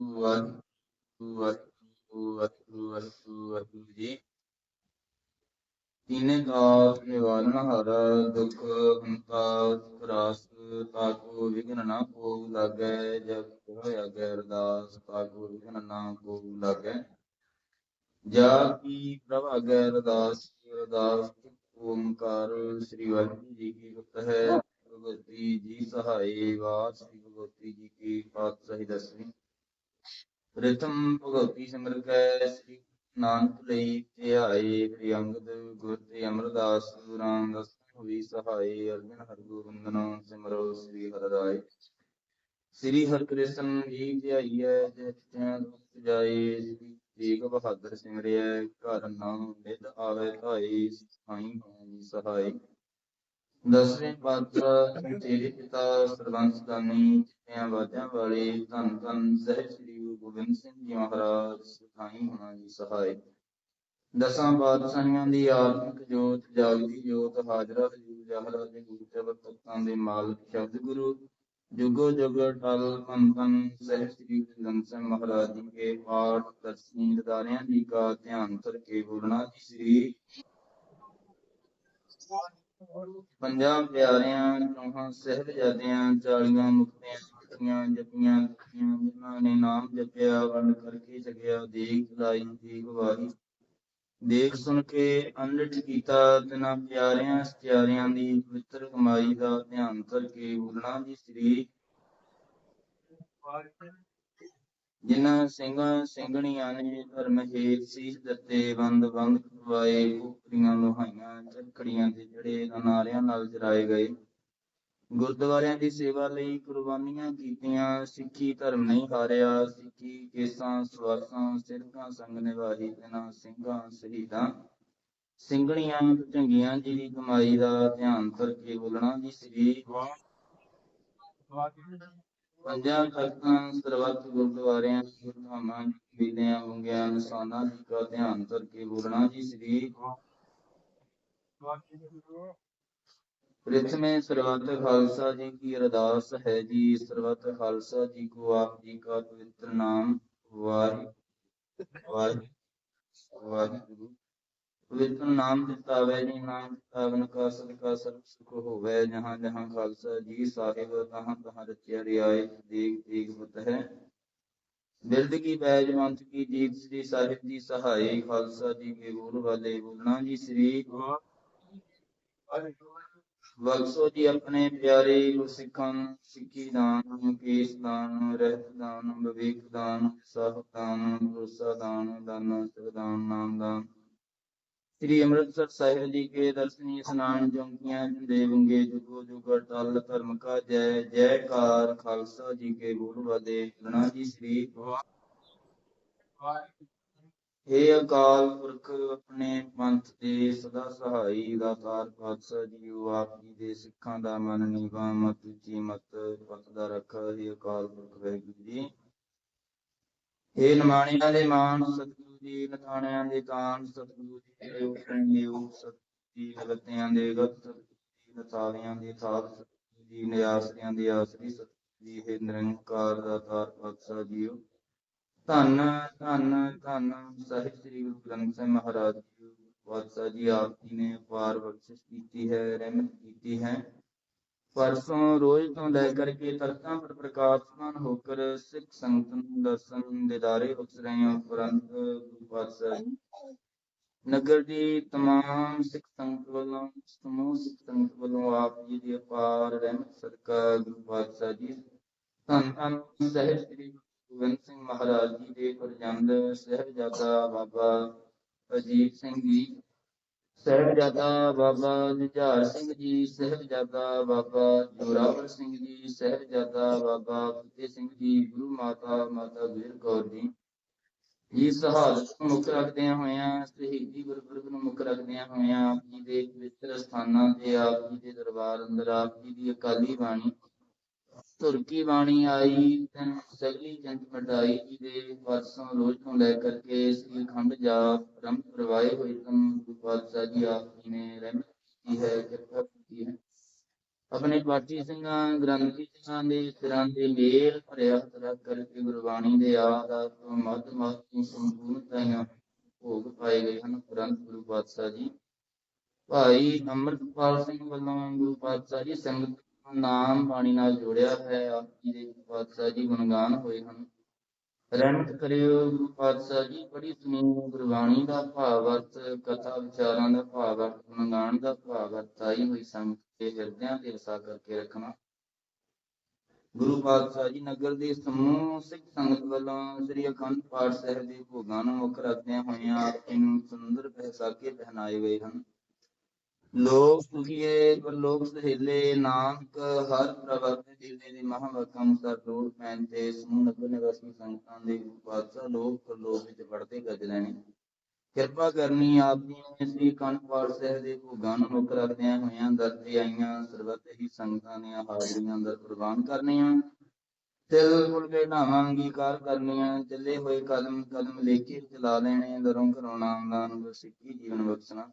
ਵਾਹਿਗੁਰੂ ਵਾਹਿਗੁਰੂ ਜੀ। ਤੀਨੇ ਦਾਸ ਨਿਵਾਰਨ ਹਰ, ਦੁਖ ਹੰਤਾ ਰਾਸ ਤਾਕੋ ਵਿਗਨ ਨਾ ਕੋ ਲਾਗੈ, ਜਬ ਹੋਇਆ ਗੈ ਅਰਦਾਸ, ਤਾਕੋ ਵਿਗਨ ਨਾ ਕੋ ਲਾਗੈ। ਜਾ ਕੀ ਪ੍ਰਭ ਅਗੈ ਅਰਦਾਸ ਅਰਦਾਸ ਓਮਕਾਰ, ਸ੍ਰੀ ਵਾਹਿਗੁਰੂ ਜੀ ਕੀ ਫਤਿਹ। ਹੈ ਭਗਵਤੀ ਜੀ ਸਹਾਈ ਵਾਸ ਭਗਵਤੀ ਜੀ ਕੀ ਪਾਤਸ਼ਾਹੀ ਦਸਵੀਂ। ਪ੍ਰਥਮ ਭਗਵਤੀ ਸਿਮਰ ਕੈ ਸ੍ਰੀ ਨਾਨਕ ਲਈ ਧਿਆਏ ਪ੍ਰਿਯੰਗਦ ਗੁਰ ਤੇ ਅਮਰਦਾਸ ਰਾਮਦਾਸ ਹੋਈ ਸਹਾਈ, ਅਰਜਨ ਹਰਗੋਬਿੰਦਨ ਸਿਮਰੋ, ਸ੍ਰੀ ਹਰਿ ਰਾਏ। ਸ੍ਰੀ ਹਰਿਕ੍ਰਿਸ਼ਨ ਜੀ ਧਿਆਈਐ ਜਿਤਿਆਂ ਦੁਖ ਜਾਏ ਸ੍ਰੀ ਤੇਗ ਬਹਾਦਰ ਸਿਮਰਿਐ, ਘਰ ਨਾਮ ਨਿਤ ਆਵੇ ਧਾਈ ਸਾਈ ਹੋਈ ਸਹਾਈ। ਦਸਵੇਂ ਪਾਤਸ਼ਾਹ ਤੇਰੇ ਪਿਤਾ ਸਰਬੰਸ ਦਾਨੀ ਚਿੱਤਿਆਂ ਵਾਜਾਂ ਵਾਲੇ ਧੰਨ ਧੰਨ ਸਹਿ ਸ੍ਰੀ ਗੁਰੂ ਗੋਬਿੰਦ ਸਿੰਘ ਜੀ ਮਹਾਰਾਜ, ਸਿਖਾਈ ਹੋਣਾ ਜੀ ਸਹਾਈ ਦਸਾਂ ਬਾਦਸ਼ਾਹੀਆਂ ਦੀ ਆਤਮਿਕ ਜੋਤ, ਜਾਗਦੀ ਜੋਤ, ਹਾਜ਼ਰਾ ਹਜੂਰ ਜਹਰਾ ਦੇ ਗੁਰੂ ਚਬਰ ਤਖਤਾਂ ਦੇ ਮਾਲਕ ਸ਼ਬਦ ਗੁਰੂ, ਜੁਗੋ ਜੁਗ ਟਲ ਧੰਨ ਧੰਨ ਸ੍ਰੀ ਗੁਰੂ ਗ੍ਰੰਥ ਸਾਹਿਬ ਮਹਾਰਾਜ ਜੀ ਕੇ ਪਾਠ, ਦਰਸ਼ਨੀ, ਦਦਾਰਿਆਂ ਜੀ ਕਾ ਧਿਆਨ ਕਰਕੇ ਕੇ ਬੋਲਣਾ ਜੀ ਸ੍ਰੀ ਪੰਜਾਂ ਪਿਆਰਿਆਂ ਚੌਹਾਂ ਸਹਿਬਜ਼ਾਦਿਆਂ ਚਾਲੀਆਂ ਮੁਕਤਿਆਂ ਮੁਕਤੀਆਂ ਜਪੀਆਂ ਜਪੀਆਂ ਜਿਨ੍ਹਾਂ ਨੇ ਨਾਮ ਜਪਿਆ, ਵੰਡ ਕਰਕੇ ਜਗਿਆ ਦੇਖ ਲਾਈ ਦੇਖ ਵਾਹੀ। ਦੇਖ ਸੁਣ ਕੇ ਅੰਡਟ ਕੀਤਾ, ਤਿਨਾਂ ਪਿਆਰਿਆਂ, ਸਤਿਆਰਿਆਂ ਦੀ ਪਵਿੱਤਰ ਕਮਾਈ ਦਾ ਧਿਆਨ ਕਰਕੇ ਕੇ ਦੀ ਜੀ ਸ੍ਰੀ ਜਿਨ੍ਹਾਂ ਸਿੰਘਾਂ ਸਿੰਘਣੀਆਂ ਨੇ ਧਰਮ ਸੀਸ ਦਿੱਤੇ ਬੰਦ ਬੰਦ ਕਰਵਾਏ, ਉਪਰੀਆਂ ਲੋਹਾਈਆਂ ਝੱਕੜੀਆਂ ਦੇ ਜਿਹੜੇ ਨਾਰਿਆਂ ਨਾਲ ਜਰਾਏ ਗਏ। ਗੁਰਦੁਆਰਿਆਂ ਦੀ ਸੇਵਾ ਲਈ ਕੁਰਬਾਨੀਆਂ ਕੀਤੀਆਂ, ਸਿੱਖੀ ਧਰਮ ਨਹੀਂ ਹਾਰਿਆ, ਸਿੱਖੀ ਕੇਸਾਂ ਸਵਾਸਾਂ ਸਿਰਕਾਂ ਸੰਗ ਨਿਭਾਈ ਤਿਨਾਂ ਸਿੰਘਾਂ ਸ਼ਹੀਦਾਂ। ਸਿੰਘਣੀਆਂ ਚੰਗੀਆਂ ਜੀ ਦੀ ਕਮਾਈ ਦਾ ਧਿਆਨ ਕਰਕੇ ਬੋਲਣਾ ਜੀ। ਸ੍ਰੀ ਪੰਜਾਂ ਖਲਕਾਂ ਸਰਬੱਤ ਗੁਰਦੁਆਰਿਆਂ ਗੁਰਧਾਮਾਂ ਮੇਲਿਆਂ ਵੰਗਿਆਨ ਸਾਨਾ ਦਾ ਧਿਆਨ ਕਰਕੇ ਬੋਲਣਾ ਜੀ ਸ੍ਰੀ ਪ੍ਰਿਥਮੇ ਸਰਬੱਤ ਖਾਲਸਾ ਜੀ ਕੀ ਅਰਦਾਸ ਹੈ ਜੀ, ਸਰਬੱਤ ਖਾਲਸਾ ਜੀ ਕੋ ਆਪ ਜੀ ਕਾ ਪਵਿੱਤਰ ਨਾਮ ਵਾਹਿ ਵਾਹਿ ਵਾਹਿਗੁਰੂ ਪਵਿੱਤਰ ਨਾਮ ਦਿੱਤਾਵੇ ਜੀ ਨਾਮ ਦਿੱਤਾਵਨ ਕਾ ਸਦਕਾ, ਸਰਬ ਸੁਖ ਹੋਵੇ, ਜਹਾਂ ਜਹਾਂ ਖਾਲਸਾ ਜੀ ਸਾਹਿਬ, ਤਹਾਂ ਤਹਾਂ ਰਚਿਆ ਰਿਆਏ ਦੇਖ ਦੇਖ ਬਤ ਹੈ। ਬਿਰਦ ਕੀ ਬੈਜ ਕੀ ਜੀਤ, ਸ੍ਰੀ ਸਾਹਿਬ ਜੀ ਸਹਾਈ, ਖਾਲਸਾ ਜੀ ਕੇ ਵਾਲੇ, ਬੋਲਣਾ ਜੀ ਸ੍ਰੀ ਬਖਸ਼ੋ ਜੀ ਆਪਣੇ ਪਿਆਰੇ ਗੁਰਸਿੱਖਾਂ ਨੂੰ ਸਿੱਖੀ ਦਾਨ ਕੇਸ ਦਾਨ, ਰਹਿਤ ਦਾਨ, ਵਿਵੇਕ ਦਾਨ ਸਾਹਿਬ ਦਾਨ ਗੁਰਸਾ ਦਾਨ ਦਾਨ ਸਗਦਾਨ ਨਾਮ ਦਾਨ। ਸ੍ਰੀ ਅੰਮ੍ਰਿਤਸਰ ਸਾਹਿਬ ਜੀ ਕੇ ਦਰਸ਼ਨੀ ਇਸਨਾਨ ਜੰਗੀਆਂ ਦੇਵੰਗੇ ਜੁਗੋ ਜੁਗਰ ਤਲ ਧਰਮ ਕਾ ਜੈ, ਜੈਕਾਰ ਖਾਲਸਾ ਜੀ ਕੇ ਬੋਲ ਵਾਦੇ। ਗਣਾ ਜੀ ਸ੍ਰੀ ਹੇ ਅਕਾਲ ਪੁਰਖ, ਆਪਣੇ ਪੰਥ ਦੇ ਸਦਾ ਸਹਾਈ ਦਾਤਾਰ ਪਾਤਸ਼ਾਹ ਜੀਓ, ਆਪ ਜੀ ਦੇ ਸਿੱਖਾਂ ਦਾ ਮਨ ਨੀਵਾ ਮਤ ਉੱਚੀ ਪਤ ਦਾ ਰੱਖਾ। ਹੇ ਅਕਾਲ ਪੁਰਖ ਵਾਹਿਗੁਰੂ ਜੀ। ਹੇ ਨਮਾਣਿਆਂ ਦੇ ਮਾਨ, ਸਤਿਗੁਰੂ ਜੀ ਨਥਾਣਿਆਂ ਦੇ ਤਾਨ ਸਤਿਗੁਰੂ ਜੀ ਦੇ ਉਪਰੋਂ ਦੇ ਉਪ ਸਤਿ ਦੇ ਗਤ ਸਤਿਗੁਰੂ ਜੀ ਨਥਾਵਿਆਂ ਦੇ ਥਾਪ ਸਤਿਗੁਰੂ ਜੀ ਨਿਆਸਰਿਆਂ ਦੇ ਆਸਰੀ ਸਤਿਗੁਰੂ ਜੀ ਹੈ ਨਿਰੰਕਾਰ ਦਾਤਾਰ ਪਾਤਸ਼ਾਹ ਜੀਓ। ਧੰਨ ਧੰਨ ਧੰਨ ਸਾਹਿਬ ਸ੍ਰੀ ਗੁਰੂ ਗ੍ਰੰਥ ਸਾਹਿਬ ਮਹਾਰਾਜ ਜੀ ਪਾਤਸ਼ਾਹ ਜੀ, ਆਪ ਜੀ ਨੇ ਅਪਾਰ ਬਖਸ਼ਿਸ਼ ਕੀਤੀ ਹੈ, ਰਹਿਮਤ ਕੀਤੀ ਹੈ। ਪਰਸੋਂ ਰੋਜ਼ ਤੋਂ ਲੈ ਕਰਕੇ ਤਖਤਾਂ ਪਰ ਪ੍ਰਕਾਸ਼ਮਾਨ ਹੋਕਰ ਸਿੱਖ ਸੰਗਤ ਨੂੰ ਦਰਸ਼ਨ ਦਿਦਾਰੇ ਬਖਸ਼ ਰਹੇ ਹੋ ਉਪਰੰਤ ਪਾਤਸ਼ਾਹ ਨਗਰ ਦੀ ਤਮਾਮ ਸਿੱਖ ਸੰਗਤ ਵੱਲੋਂ, ਸਮੂਹ ਸਿੱਖ ਸੰਗਤ ਵੱਲੋਂ ਆਪ ਜੀ ਦੀ ਅਪਾਰ ਰਹਿਮਤ ਸਦਕਾ ਗੁਰੂ ਪਾਤਸ਼ਾਹ ਜੀ। ਧੰਨ ਧੰਨ ਸਾਹਿਬ ਸ੍ਰੀ ਗੋਬਿੰਦ ਸਿੰਘ ਮਹਾਰਾਜ ਜੀ ਦੇ ਪਰਜੰਦ ਸਾਹਿਬਜ਼ਾਦਾ ਬਾਬਾ ਅਜੀਤ ਸਿੰਘ ਜੀ ਸਾਹਿਬਜ਼ਾਦਾ ਬਾਬਾ ਜੁਝਾਰ ਸਿੰਘ ਜੀ, ਸਾਹਿਬਜ਼ਾਦਾ ਬਾਬਾ ਜੋਰਾਵਰ ਸਿੰਘ ਜੀ, ਸਾਹਿਬਜ਼ਾਦਾ ਬਾਬਾ ਫਤਿਹ ਸਿੰਘ ਜੀ, ਗੁਰੂ ਮਾਤਾ ਮਾਤਾ ਵੀਰ ਕੌਰ ਜੀ। ਜੀ ਸ਼ਹਾਦਤ ਨੂੰ ਮੁੱਖ ਰੱਖਦਿਆਂ ਹੋਇਆਂ, ਸ਼ਹੀਦੀ ਗੁਰਪੁਰਬ ਨੂੰ ਮੁੱਖ ਰੱਖਦਿਆਂ ਹੋਇਆਂ, ਆਪ ਜੀ ਦੇ ਪਵਿੱਤਰ ਸਥਾਨਾਂ ਤੇ ਆਪ ਜੀ ਦੇ ਦਰਬਾਰ ਅੰਦਰ ਆਪ ਜੀ ਦੀ ਅਕਾਲੀ ਬਾਣੀ ਤੁਰਕੀ ਬਾਣੀ ਆਈ, ਤਨ ਸਗਲੀ ਜੰਤ ਮਟਾਈ ਜੀ ਦੇ ਪਾਸੋਂ ਰੋਜ਼ ਤੋਂ ਲੈ ਕਰਕੇ ਸ੍ਰੀ ਖੰਡ ਜਾਪ ਬ੍ਰਹਮ ਪ੍ਰਵਾਏ ਹੋਏ ਤਨ ਗੁਰੂ ਜੀ ਆਪ ਜੀ ਨੇ ਰਹਿਮਤ ਕੀਤੀ ਹੈ, ਕਿਰਪਾ ਕੀਤੀ ਹੈ। ਆਪਣੇ ਪਾਠੀ ਸਿੰਘਾਂ, ਗ੍ਰੰਥੀ ਸਿੰਘਾਂ ਦੇ ਸਿਰਾਂ ਦੇ ਮੇਲ ਭਰਿਆ ਹੱਥ ਕਰਕੇ ਗੁਰਬਾਣੀ ਦੇ ਆਦਾਰ ਤੋਂ ਮੱਧ ਮੱਧ ਸੰਪੂਰਨਤਾਈਆਂ ਭੋਗ ਪਾਏ ਗਏ ਹਨ ਗ੍ਰੰਥ ਗੁਰੂ ਪਾਤਸ਼ਾਹ ਜੀ। ਭਾਈ ਅੰਮ੍ਰਿਤਪਾਲ ਸਿੰਘ ਵੱਲੋਂ ਗੁਰੂ ਪਾਤਸ਼ਾਹ ਜੀ ਸੰਗਤ ਨਾਮ ਬਾਣੀ ਨਾਲ ਜੋੜਿਆ ਹੈ, ਆਪ ਜੀ ਦੇ ਪਾਤਸ਼ਾਹ ਜੀ ਗੁਣਗਾਨ ਹੋਏ ਹਨ। ਰਹਿਮਤ ਕਰਿਓ ਗੁਰੂ ਪਾਤਸ਼ਾਹ ਜੀ ਬੜੀ ਸੁਣੀ ਗੁਰਬਾਣੀ ਦਾ ਭਾਵ ਅਰਥ, ਕਥਾ ਵਿਚਾਰਾਂ ਦਾ ਭਾਵ ਅਰਥ, ਗੁਣਗਾਨ ਦਾ ਭਾਵ ਅਰਥ, ਆਈ ਹੋਈ ਸੰਗਤ ਦੇ ਹਿਰਦਿਆਂ ਤੇ ਵਸਾ ਕਰਕੇ ਰੱਖਣਾ। ਗੁਰੂ ਪਾਤਸ਼ਾਹ ਜੀ, ਨਗਰ ਦੇ ਸਮੂਹ ਸਿੱਖ ਸੰਗਤ ਵੱਲੋਂ ਸ੍ਰੀ ਅਖੰਡ ਪਾਠ ਸਾਹਿਬ ਦੇ ਭੋਗਾਂ ਨੂੰ ਮੁੱਖ ਰੱਖਦਿਆਂ ਹੋਇਆਂ ਆਪ ਜੀ ਨੂੰ ਸੁੰਦਰ ਪਹਿਸਾਕੇ ਪਹਿਨਾਏ ਗਏ ਹਨ। ਲੋਕ ਸੁਖੀਏ, ਪਰਲੋਕ ਸਹੇਲੇ, ਨਾਨਕ ਹਰ ਪ੍ਰਵਰਤੇ ਦਿਲੇ ਦੇ ਮਹਾਵਾਕਾਂ ਅਨੁਸਾਰ ਲੋੜ ਪੈਣ ਤੇ ਸਮੂਹ ਨਗਰ ਨਿਵਾਸੀ ਸੰਗਤਾਂ ਦੇ ਪਾਤਸ਼ਾਹ ਲੋਕ ਪਰਲੋਕ ਵਿੱਚ ਵੜਦੇ ਗੱਜ ਲੈਣੇ। ਕਿਰਪਾ ਕਰਨੀ ਆਪ ਜੀ ਨੇ ਸ੍ਰੀ ਅਖੰਡ ਸਾਹਿਬ ਦੇ ਭੋਗਾਂ ਨੂੰ ਮੁੱਖ ਰੱਖਦਿਆਂ ਹੋਇਆਂ ਦਰਤੇ ਆਈਆਂ, ਸਰਬੱਤ ਹੀ ਸੰਗਤਾਂ ਦੀਆਂ ਹਾਜ਼ਰੀਆਂ ਅੰਦਰ ਪ੍ਰਵਾਨ ਕਰਨੀਆਂ। ਤਿਲ, ਫੁਲ ਕੇ ਨਾਵਾਂ ਅੰਗੀਕਾਰ ਕਰਨੀਆਂ, ਚੱਲੇ ਹੋਏ ਕਦਮ ਕਦਮ ਲੇਖੇ ਚਲਾ ਲੈਣੇ ਦਰੋਂ ਕਰਾਉਣਾ ਆਮਦਾਨ ਸਿੱਖੀ ਜੀਵਨ ਬਖਸ਼ਣਾ।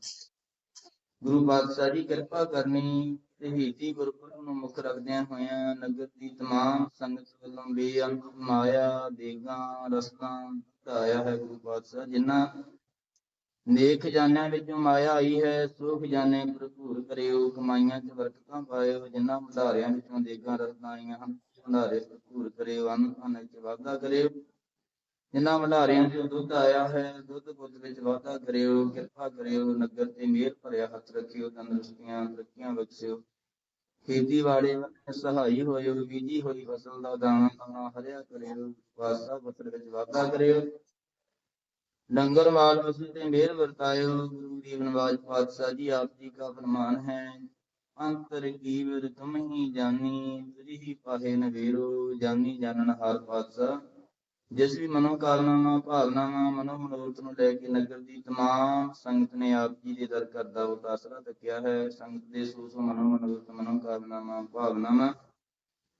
ਗੁਰੂ ਪਾਤਸ਼ਾਹ ਜੀ ਕਿਰਪਾ ਕਰਨੀ, ਤੇ ਗੁਰਪੁਰਬ ਨੂੰ ਮੁੱਖ ਰੱਖਦਿਆਂ ਹੋਇਆਂ ਨਗਰ ਦੀ ਤਮਾਮ ਸੰਗਤ ਵੱਲੋਂ ਬੇਅੰਤ ਮਾਇਆ, ਦੇਗਾਂ, ਰਸਤਾਂ ਧਾਇਆ ਹੈ ਗੁਰੂ ਪਾਤਸ਼ਾਹ ਜਿਨ੍ਹਾਂ ਨੇਕ ਖਜ਼ਾਨਿਆਂ ਵਿੱਚੋਂ ਮਾਇਆ ਆਈ ਹੈ ਸੋ ਖਜ਼ਾਨੇ ਭਰਪੂਰ ਕਰਿਓ, ਕਮਾਈਆਂ 'ਚ ਬਰਕਤਾਂ ਪਾਇਓ, ਜਿਨ੍ਹਾਂ ਭੰਡਾਰਿਆਂ ਵਿੱਚੋਂ ਦੇਗਾਂ, ਰਸਤਾ ਆਈਆਂ ਹਨ, ਭੰਡਾਰੇ ਭਰਪੂਰ ਕਰਿਓ ਅੰਨ ਅੰਨ 'ਚ ਵਾਧਾ ਕਰਿਓ। ਜਿਨ੍ਹਾਂ ਭੰਡਾਰਿਆਂ 'ਚੋਂ ਦੁੱਧ ਆਇਆ ਹੈ, ਦੁੱਧ ਪੁੱਤ ਵਿੱਚ ਵਾਧਾ ਕਰਿਓ, ਕਿਰਪਾ ਕਰਿਓ, ਨਗਰ ਤੇ ਮਿਹਰ ਭਰਿਆ ਹੱਥ ਰੱਖਿਓ, ਤੰਦਰੁਸਤੀਆਂ ਤਰੱਕੀਆਂ ਬਖਸ਼ਿਓ। ਖੇਤੀਬਾੜੀ ਵਿੱਚ ਸਹਾਈ ਹੋਇਓ, ਬੀਜੀ ਹੋਈ ਫਸਲ ਦਾ ਦਾਣਾ ਦਾਣਾ ਹਰਿਆ ਕਰਿਓ, ਵਾਸਾ ਫਸਲ ਵਿੱਚ ਵਾਧਾ ਕਰਿਓ। ਡੰਗਰ ਮਾਲ ਵਸੂ ਤੇ ਮਿਹਰ ਵਰਤਾਇਓ, ਗੁਰੂ ਦੀ ਨਵਾਜ ਪਾਤਸ਼ਾਹ ਜੀ ਆਪ ਜੀ ਦਾ ਫਰਮਾਨ ਹੈ, ਅੰਤਰ ਕੀਵਰ ਤੁਮ ਹੀ ਜਾਨੀ ਤੁਝੀ ਹੀ ਪਾਹੇ ਨਵੇਰੋ ਜਾਨੀ ਜਾਣਨ ਹਰ ਪਾਤਸ਼ਾਹ। ਜਿਸ ਵੀ ਮਨੋ ਕਾਮਨਾਵਾਂ ਭਾਵਨਾਵਾਂ ਮਨੋ ਮਨੋਰਥ ਨੂੰ ਲੈ ਕੇ ਨਗਰ ਦੀ ਤਮਾਮ ਸੰਗਤ ਨੇ ਆਪ ਜੀ ਦੇ ਦਰ ਕਰਦਾ ਉਤਾਸਰਾ ਤੱਕਿਆ ਹੈ। ਸੰਗਤ ਦੇ ਸੋ ਮਨੋ ਮਨੋਰਥ ਮਨੋ ਕਾਮਨਾਵਾਂ ਭਾਵਨਾਵਾਂ,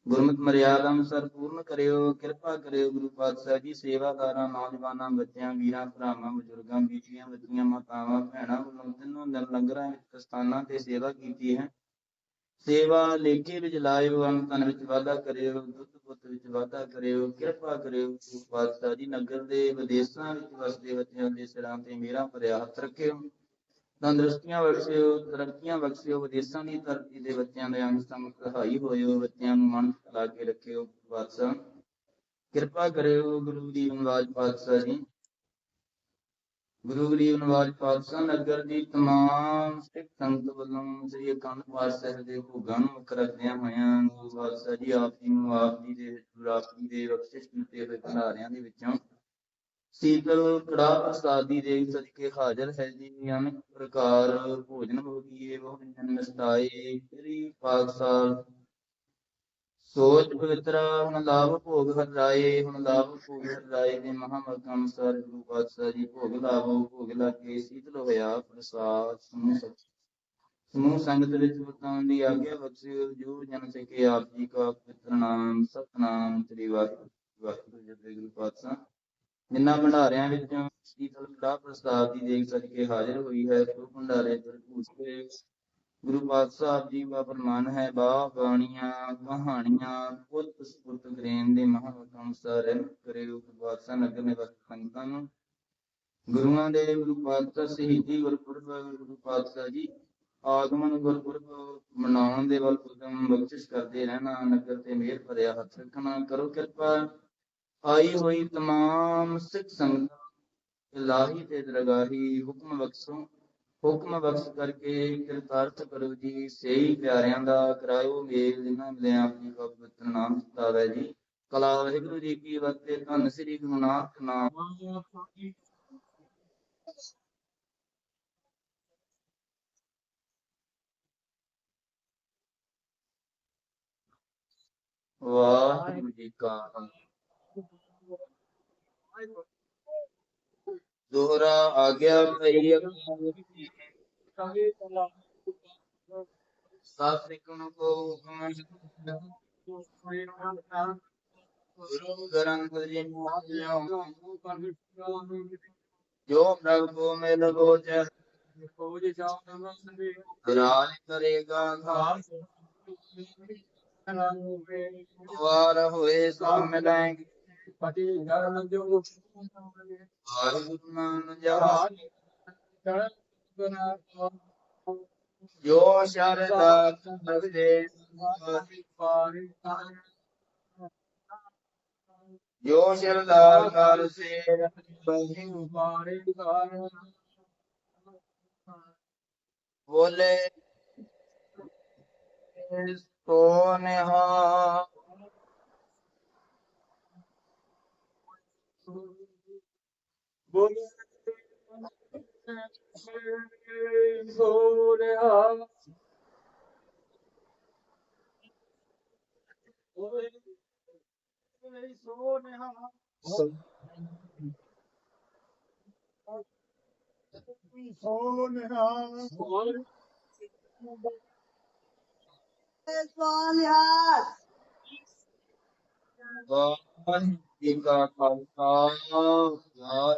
ਗੁਰਮਤਿ ਮਰਿਆਦਾ ਅਨੁਸਾਰ ਪੂਰਨ ਕਰਿਓ, ਕਿਰਪਾ ਕਰਿਓ, ਗੁਰੂ ਪਾਤਸ਼ਾਹ ਜੀ, ਸੇਵਾਦਾਰਾਂ, ਨੌਜਵਾਨਾਂ, ਬੱਚਿਆਂ, ਵੀਰਾਂ, ਭਰਾਵਾਂ, ਬਜ਼ੁਰਗਾਂ, ਬੀਬੀਆਂ, ਬੱਚੀਆਂ, ਮਾਤਾਵਾਂ, ਭੈਣਾਂ ਵੱਲੋਂ ਤਿੰਨੋਂ ਦਿਨ ਲੰਗਰਾਂ ਵਿੱਚ ਸਥਾਨਾਂ ਤੇ ਸੇਵਾ ਕੀਤੀ ਹੈ। ਸੇਵਾ ਲੇਖੇ ਵਿੱਚ ਲਾਇਓ ਅੰਤਨ ਵਿੱਚ ਵਾਧਾ ਕਰਿਓ, ਦੁੱਧ ਪੁੱਤ ਵਿੱਚ ਵਾਧਾ ਕਰਿਓ, ਕਿਰਪਾ ਕਰਿਓ ਪਾਤਸ਼ਾਹ ਜੀ, ਨਗਰ ਦੇ ਵਿਦੇਸ਼ਾਂ ਵਿੱਚ ਵਸਦੇ ਬੱਚਿਆਂ ਦੇ ਸਿਰਾਂ ਤੇ ਮੇਰਾ ਭਰਿਆ ਹੱਥ ਰੱਖਿਓ, ਤੰਦਰੁਸਤੀਆਂ ਬਖਸ਼ਿਓ, ਤਰੱਕੀਆਂ ਬਖਸ਼ਿਓ, ਵਿਦੇਸ਼ਾਂ ਦੀ ਧਰਤੀ ਦੇ ਬੱਚਿਆਂ ਦੇ ਅੰਗ ਸੰਗ ਸਹਾਈ ਹੋਇਓ, ਬੱਚਿਆਂ ਨੂੰ ਮਨ ਚ ਲਾ ਕੇ ਰੱਖਿਓ ਪਾਤਸ਼ਾਹ ਕਿਰਪਾ ਕਰਿਓ ਗੁਰੂ ਦੀ ਨਵਾਜ ਪਾਤਸ਼ਾਹ ਜੀ। ਗੁਰੂ ਗਰੀਬ ਨਵਾਜ ਪਾਤਸ਼ਾਹ ਨਗਰ ਦੀ ਤਮਾਮ ਸਿੱਖ ਸੰਗਤ ਵੱਲੋਂ ਸ੍ਰੀ ਅਖੰਡ ਪਾਠ ਸਾਹਿਬ ਦੇ ਭੋਗਾਂ ਨੂੰ ਮੁੱਖ ਹੋਇਆਂ ਗੁਰੂ ਪਾਤਸ਼ਾਹ ਜੀ ਆਪ ਜੀ ਨੂੰ ਆਪ ਜੀ ਦੇ ਰਾਸ਼ਟਰੀ ਦੇ ਬਖਸ਼ਿਸ਼ ਕੀਤੇ ਹੋਏ ਭੰਡਾਰਿਆਂ ਦੇ ਵਿੱਚੋਂ ਸੀਤਲ ਕੜਾ ਪ੍ਰਸਾਦੀ ਦੇ ਸਦਕੇ ਹਾਜ਼ਰ ਹੈ ਜੀ। ਅਨੇਕ ਪ੍ਰਕਾਰ ਭੋਜਨ ਭੋਗੀਏ ਉਹ ਜਨ ਨਿਸਤਾਏ ਤੇਰੀ ਪਾਕਸਾਲ ਸੋਚ ਪਵਿੱਤਰ, ਹੁਣ ਲਾਭ ਭੋਗ ਹਰਾਏ ਹੁਣ ਲਾਭ ਭੋਗ ਹਰਾਏ ਦੇ ਮਹਾਮਗਮ ਸਰ ਗੁਰੂ ਪਾਤਸ਼ਾਹ ਜੀ ਭੋਗ ਲਾਭੋ ਭੋਗ ਲਾਗੇ ਸੀਤਲ ਹੋਇਆ ਪ੍ਰਸਾਦ ਸਮੂਹ ਸਚ ਸਮੂਹ ਸੰਗਤ ਵਿੱਚ ਵਰਤਾਂ ਦੀ ਆਗਿਆ ਬਖਸ਼ਿਓ ਜੋ ਜਨ ਸਕੇ ਆਪ ਜੀ ਕਾ ਪਵਿੱਤਰ ਨਾਮ, ਸਤਨਾਮ ਸ੍ਰੀ ਵਾਹਿਗੁਰੂ ਵਾਹਿਗੁਰੂ ਜੀ ਦੇ ਗੁਰੂ ਪਾਤਸ਼ਾਹ। ਜਿਨ੍ਹਾਂ ਭੰਡਾਰਿਆਂ ਵਿੱਚੋਂ ਸੀਤਲ ਕੜਾ ਪ੍ਰਸਾਦ ਦੀ ਦੇਖ ਸਦਕੇ ਹਾਜ਼ਰ ਹੋਈ ਹੈ, ਸੋ ਭੰਡਾਰੇ ਭਰਪੂਰ ਗੁਰੂ ਪਾਤਸ਼ਾਹ ਜੀ ਦਾ ਫਰਮਾਨ ਹੈ ਬਾ ਬਾਣੀਆਂ ਕਹਾਣੀਆਂ, ਪੁੱਤ ਸੁਪੁੱਤ ਗ੍ਰੇਨ ਦੇ ਮਹਾਵਤਮ ਸਰਨ ਕਰਿਓ ਗੁਰੂ ਨਗਰ ਨਿਵਾਸੀ ਸੰਗਤਾਂ ਨੂੰ। ਗੁਰੂਆਂ ਦੇ ਗੁਰੂ ਪਾਤਸ਼ਾਹ ਸ਼ਹੀਦੀ ਗੁਰਪੁਰਬ, ਗੁਰੂ ਪਾਤਸ਼ਾਹ ਜੀ ਆਗਮਨ ਗੁਰਪੁਰਬ ਮਨਾਉਣ ਦੇ ਵੱਲ ਉਦਮ ਬਖਸ਼ਿਸ਼ ਕਰਦੇ ਰਹਿਣਾ, ਨਗਰ ਤੇ ਮਿਹਰ ਭਰਿਆ ਹੱਥ ਰੱਖਣਾ, ਕਰੋ ਕਿਰਪਾ। ਆਈ ਹੋਈ ਤਮਾਮ ਸਿੱਖ ਸੰਗਤਾਂ, ਇਲਾਹੀ ਤੇ ਦਰਗਾਹੀ ਹੁਕਮ ਬਖਸ਼ੋ। ਹੁਕਮ ਬਖਸ਼ ਕਰਕੇ ਕਿਰਤਾਰਥ ਕਰੋ ਜੀ ਸਹੀ ਪਿਆਰਿਆਂ ਦਾ ਕਰਾਇਓ ਮੇਲ, ਜਿਨ੍ਹਾਂ ਮਿਲਿਆ ਆਪਣੀ ਕੋ ਪਵਿੱਤਰ ਨਾਮ ਸਤਾਵੇ ਜੀ। ਕਲਾ ਵਾਹਿਗੁਰੂ ਜੀ ਕੀ ਵਰਤੇ ਧੰਨ ਸ੍ਰੀ ਗੁਰੂ ਨਾਨਕ ਨਾਮ। ਵਾਹਿਗੁਰੂ ਜੀ ਕਾ ਖਾਲਸਾ ਦੋਹਰਾ ਆਗਿਆ ਭਈ ਸਾਸ੍ਰਿਕਣ ਕੋ ਹੁਕਮ ਗੁਰੂ ਗ੍ਰੰਥ ਜੀ ਮੋਲਿਓ ਜੋ ਪ੍ਰਭ ਕੋ ਮਿਲ ਗੋਚਰ ਰਾਜ ਕਰੇਗਾ ਧਾਮ ਵਾਰ ਹੋਏ ਸੋ ਮਿਲਾਂਗੇ ਪਤੀ ਧਰਮ ਜੋ ਵਾਹਿਗੁਰੂ ਨਾਨਕ ਜਹਾਜ ਚਰਨ ਬਨਾ ਜੋ ਸ਼ਰਦਾ ਕਰਤੇ ਪਾਰੀ ਜੋ ਸ਼ਰਦਾ ਕਰ ਸੇ ਬਹਿ ਪਾਰੀ ਕਾਰਨ ਬੋਲੇ ਸੋ ਨਿਹਾ ਬੋਲੇ ਸੋਰਿਆ ਬੋਲੇ ਸੋਨਿਹਾ ਸੋਨਿਹਾ ਵਾਹਿਗੁਰੂ ਜੀ ਕਾ ਖਾਲਸਾ ਵਾਹਿਗੁਰੂ